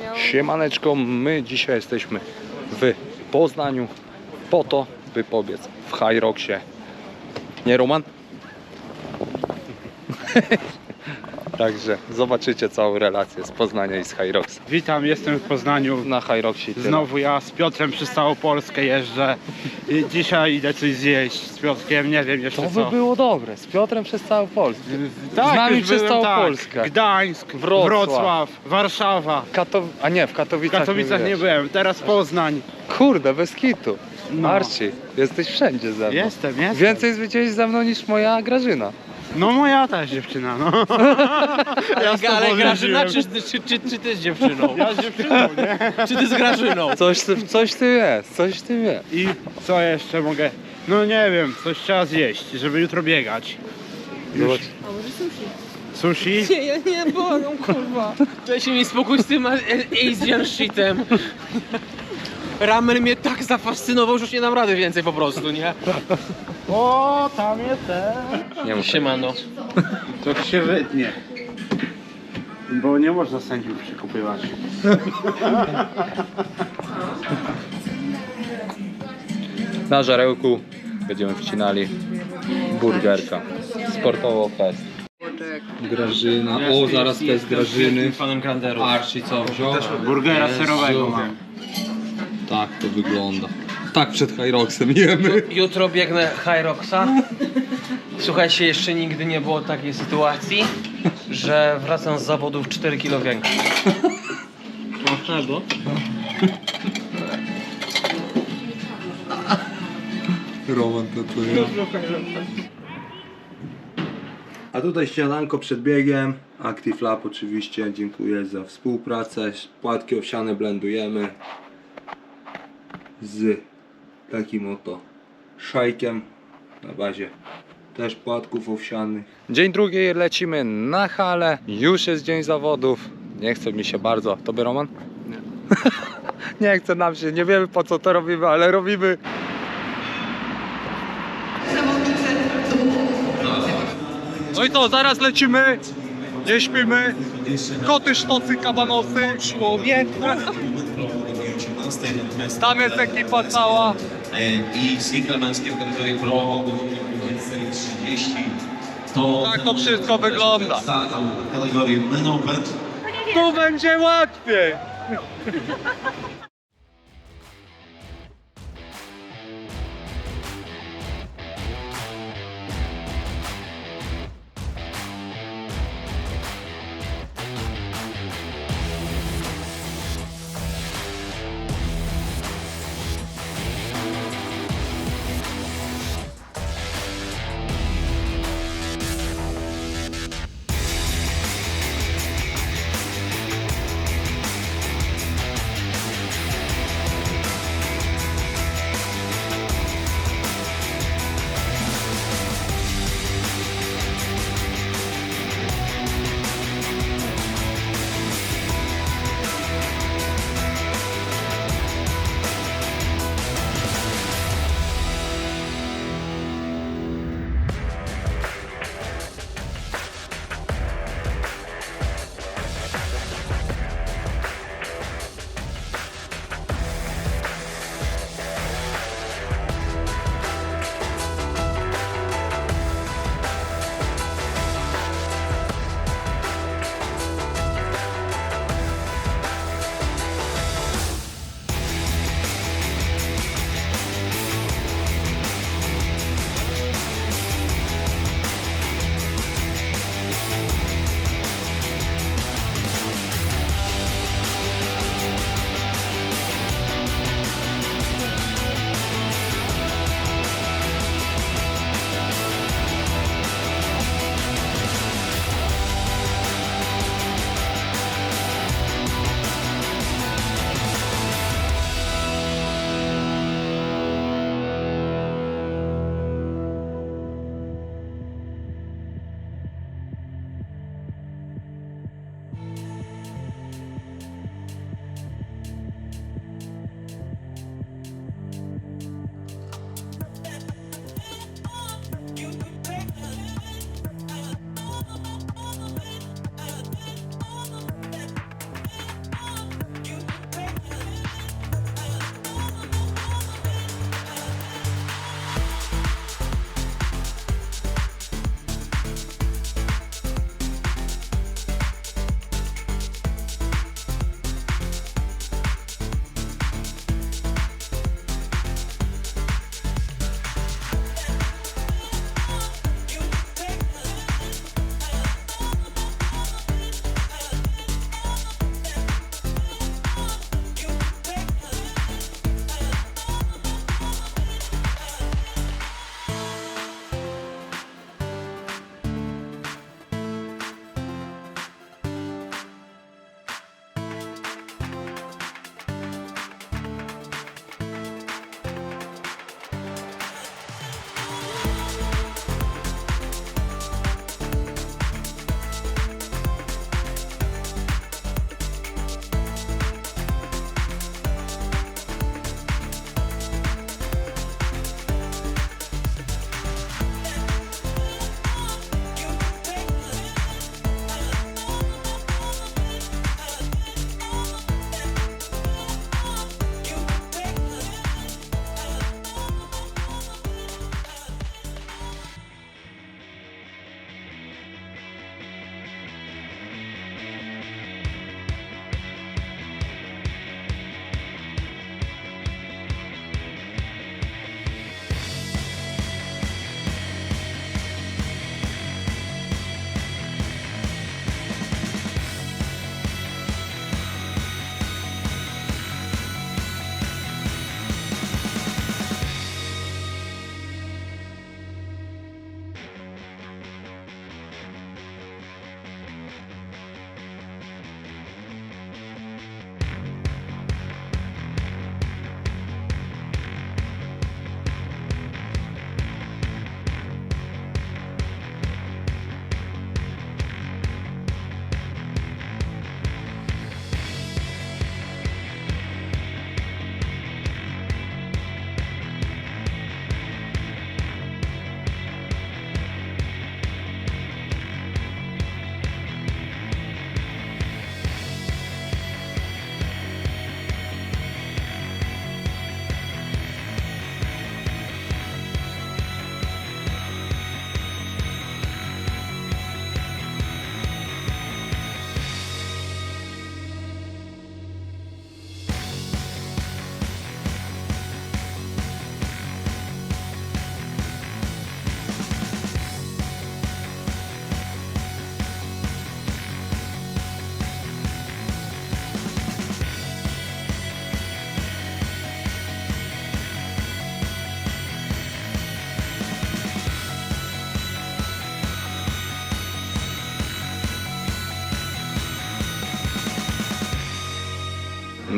miał. Siemaneczko, my dzisiaj jesteśmy w Poznaniu po to, by pobiec w Rocksie. Nie Roman? Także zobaczycie całą relację z Poznania i z Rocksa. Witam, jestem w Poznaniu. Na tyle. Znowu ja z Piotrem przez całą Polskę jeżdżę. I dzisiaj idę coś zjeść z Piotrkiem, nie wiem jeszcze To by co. było dobre, z Piotrem przez całą Polskę. Tak, z nami już przez byłem, całą tak. Polskę. Gdańsk, Wrocław. Wrocław, Warszawa. Kato... A nie, w W Katowicach, Katowicach nie byłeś. byłem, teraz Poznań. Kurde, bez kitu. No. Archie, jesteś wszędzie ze mną. Jestem, jestem. Więcej zwiedziłeś ze mną niż moja Grażyna. No moja też dziewczyna, no. Ja z tobą Ale Grażyna, czy, jeździłem. czy, czy, czy ty z dziewczyną? Ja z dziewczyną, nie? Czy ty z Grażyną? Coś, ty- coś ty jest, coś ty jest. I co jeszcze mogę? No nie wiem, coś trzeba zjeść, żeby jutro biegać. Zobacz. A może sushi? Sushi? Nie, ja nie boję, kurwa. Dajcie mi spokój z tym Asian shitem. Ramen mnie tak zafascynował, że już nie dam rady więcej po prostu, nie? O, tam jest ten. Nie. Siemano. To się wytnie. Bo nie można sędziów przekupywać. Na żarełku będziemy wcinali burgerka. Sportowo fest. Grażyna. O, zaraz test Grażyny. fanem Granderu. Archie co wziął? Burgera serowego mam. Tak to wygląda. Tak przed Hyroxem jemy. Jutro biegnę Rocksa. Słuchajcie, jeszcze nigdy nie było takiej sytuacji, że wracam z zawodów 4 kg większy. Dlaczego? Roman ja. A tutaj śniadanko przed biegiem. Active Lab oczywiście, dziękuję za współpracę. Płatki owsiane blendujemy z takim oto szajkiem na bazie też płatków owsianych. Dzień drugi lecimy na halę. Już jest dzień zawodów. Nie chce mi się bardzo. Tobie Roman? Nie. nie chce nam się. Nie wiemy po co to robimy, ale robimy. No i to, zaraz lecimy. Nie śpimy. Koty, sztocy, kabanosy. Tam jest ekipa cała. i z Niklamanskiego kategorii Pro 30. To Tak to wszystko wygląda. w kategorii Men Tu będzie łatwiej.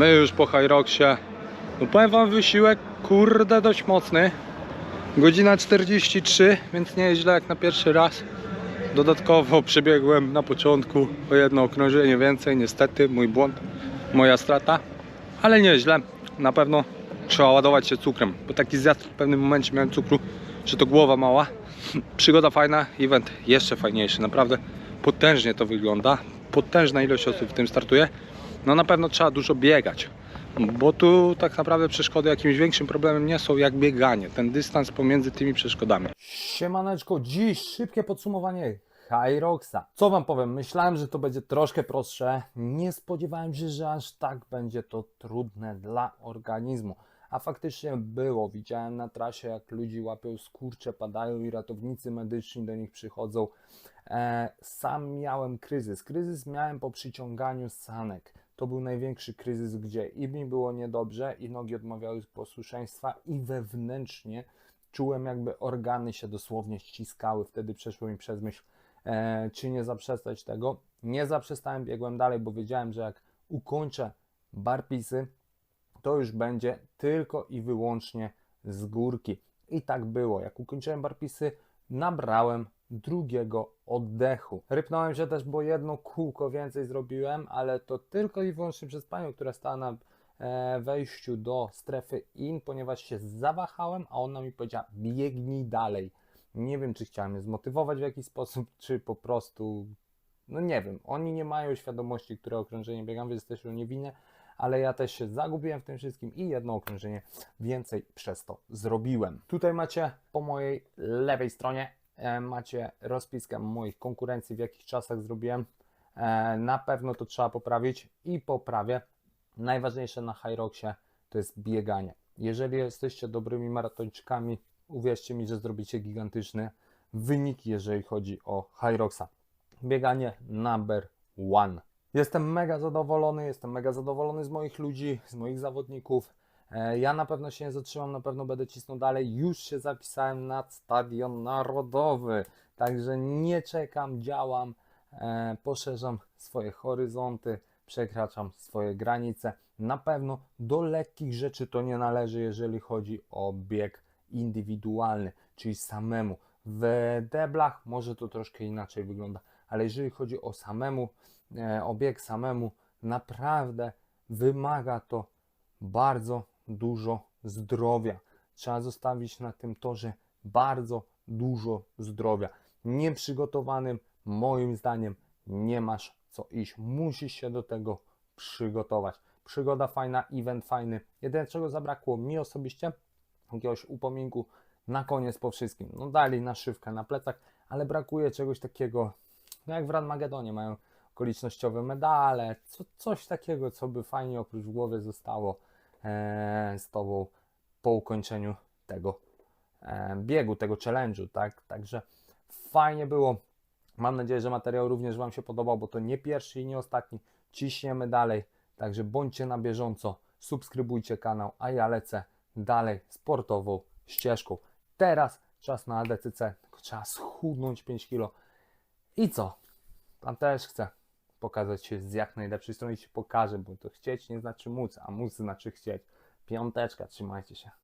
My już po Hyroxie. No powiem wam wysiłek, kurde, dość mocny. Godzina 43, więc nie jest źle jak na pierwszy raz. Dodatkowo przebiegłem na początku o jedno okrążenie więcej, niestety, mój błąd, moja strata. Ale nieźle, na pewno trzeba ładować się cukrem, bo taki zjazd w pewnym momencie miałem cukru, że to głowa mała. Przygoda fajna, event jeszcze fajniejszy, naprawdę potężnie to wygląda. Potężna ilość osób w tym startuje. No na pewno trzeba dużo biegać, bo tu tak naprawdę przeszkody jakimś większym problemem nie są jak bieganie, ten dystans pomiędzy tymi przeszkodami. Siemaneczko, dziś szybkie podsumowanie Hyroxa. Co wam powiem, myślałem, że to będzie troszkę prostsze, nie spodziewałem się, że aż tak będzie to trudne dla organizmu. A faktycznie było, widziałem na trasie jak ludzi łapią skurcze, padają i ratownicy medyczni do nich przychodzą. E, sam miałem kryzys. Kryzys miałem po przyciąganiu sanek. To był największy kryzys, gdzie i mi było niedobrze, i nogi odmawiały posłuszeństwa, i wewnętrznie czułem, jakby organy się dosłownie ściskały. Wtedy przeszło mi przez myśl, e, czy nie zaprzestać tego. Nie zaprzestałem, biegłem dalej, bo wiedziałem, że jak ukończę barpisy, to już będzie tylko i wyłącznie z górki. I tak było. Jak ukończyłem barpisy, nabrałem drugiego oddechu. Rypnąłem się też, bo jedno kółko więcej zrobiłem, ale to tylko i wyłącznie przez panią, która stała na e, wejściu do strefy in, ponieważ się zawahałem, a ona mi powiedziała: biegnij dalej. Nie wiem, czy chciałem je zmotywować w jakiś sposób, czy po prostu. No nie wiem, oni nie mają świadomości, które okrążenie biegam, więc też nie winę, ale ja też się zagubiłem w tym wszystkim i jedno okrążenie więcej przez to zrobiłem. Tutaj macie po mojej lewej stronie macie rozpiskę moich konkurencji, w jakich czasach zrobiłem. E, na pewno to trzeba poprawić i poprawię. Najważniejsze na Hyroxie to jest bieganie. Jeżeli jesteście dobrymi maratończykami, uwierzcie mi, że zrobicie gigantyczne wyniki, jeżeli chodzi o Hyroxa. Bieganie number one. Jestem mega zadowolony, jestem mega zadowolony z moich ludzi, z moich zawodników. E, Ja na pewno się nie zatrzymam, na pewno będę cisnął dalej. Już się zapisałem na Stadion Narodowy, także nie czekam, działam, e, poszerzam swoje horyzonty, przekraczam swoje granice. Na pewno do lekkich rzeczy to nie należy, jeżeli chodzi o bieg indywidualny, czyli samemu. W deblach może to troszkę inaczej wygląda, ale jeżeli chodzi o samemu, e, o bieg samemu, naprawdę wymaga to bardzo dużo zdrowia. Trzeba zostawić na tym torze bardzo dużo zdrowia. Nieprzygotowanym, moim zdaniem, nie masz co iść. Musisz się do tego przygotować. Przygoda fajna, event fajny. Jedyne czego zabrakło mi osobiście, jakiegoś upominku na koniec po wszystkim. No dali naszywkę na plecach, ale brakuje czegoś takiego, no jak w Ranmagedonie mają okolicznościowe medale, co, coś takiego, co by fajnie oprócz głowy zostało z Tobą po ukończeniu tego e, biegu, tego challenge'u, tak? Także fajnie było. Mam nadzieję, że materiał również Wam się podobał, bo to nie pierwszy i nie ostatni. Ciśniemy dalej, także bądźcie na bieżąco, subskrybujcie kanał, a ja lecę dalej sportową ścieżką. Teraz czas na ADCC, trzeba schudnąć 5 kg. I co? Tam też chcę pokazać się z jak najlepszej strony i się pokażę, bo to chcieć nie znaczy móc, a móc znaczy chcieć. Piąteczka, trzymajcie się.